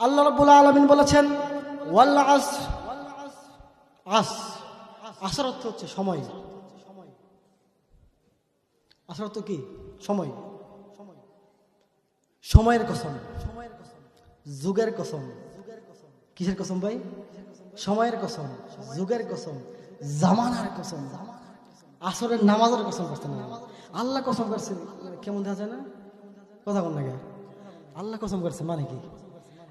আল্লাহ রব্বুল আলমিন বলেছেন ওয়াল্লা আস আস। আসার অর্থ হচ্ছে সময়। আসার অর্থ কি? সময়। সময়ের কসম। যুগের কসম। কিসের কসম ভাই? সময়ের কসম। যুগের কসম। জামানার কসম। আসরের নামাজের কসম করছে না। আল্লাহ কসম করছে কেমন দেখা যায় না? কথা কোন লাগে আল্লাহ কসম করছে মানে কি?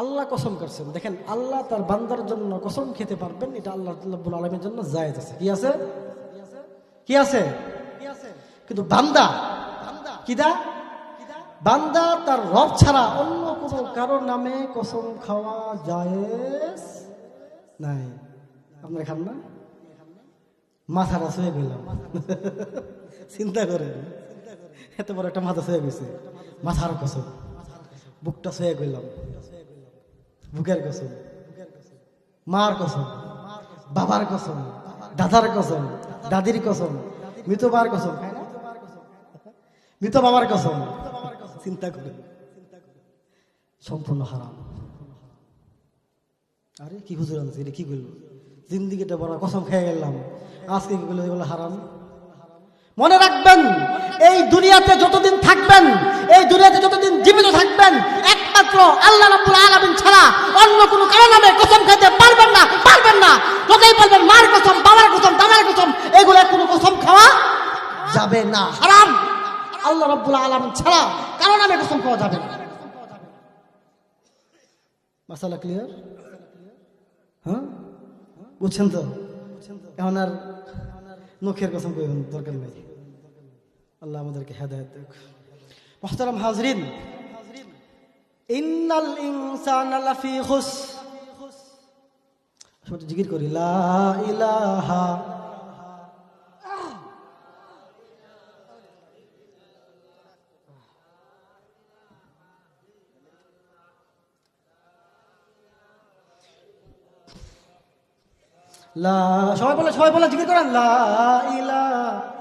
আল্লাহ কসম করছেন। দেখেন, আল্লাহ তার বান্দার জন্য কসম খেতে পারবেন, এটা আল্লাহ রব্বুল আলমের জন্য জায়েজ আছে। কি আছে? কি আছে? কিন্তু বান্দা, কিদা? বান্দা তার রব ছাড়া অন্য কোনো কারোর নামে কসম খাওয়া জায়েজ নাই। আপনার খান না? মাথাটা শুয়ে গেলাম চিন্তা করেন। এত বড় একটা মাথা শুয়ে গেছে। মাথার কসম। বুকটা শুয়ে গেলাম বুকের কসম, মার কসম, বাবার কসম, দাদার কসম, দাদির কসম, মৃত বার কসম, মৃত বাবার কসম। চিন্তা করে সম্পূর্ণ হারাম। আরে, কি হুজুর আনছে কি বলব জিন্দিগিটা বড় কসম খেয়ে গেলাম। আজকে কি বলল এগুলো হারাম? মনে রাখবেন, এই দুনিয়াতে যতদিন থাকবেন, এই দুনিয়াতে যতদিন জীবিত থাকবেন একমাত্র আল্লাহ রাব্বুল আলামিন ছাড়া অন্য কোনো কারও নামে কসম খেতে পারবেন না পারবেন না। যতই বলবেন, মার কসম, বাবার কসম, দাদার কসম, এগুলো কোনো কসম খাওয়া যাবে না, হারাম। আল্লাহ রাব্বুল আলামিন ছাড়া কারও নামে কসম খাওয়া যাবে না। মাসালা ক্লিয়ার হ্যাঁ? বুঝছেন তো? এখন আর মুখের কসম দরকার নেই। আল্লাহ আমাদেরকে হেদায়ত দেখ। মোহতারাম হাজরিন ইন্নাল ইনসান লাফি খুস। সবাই জিকির করি, লা ইলাহা। লা, সবাই বলে সবাই বলে, জিকির করেন, লা ইলাহা।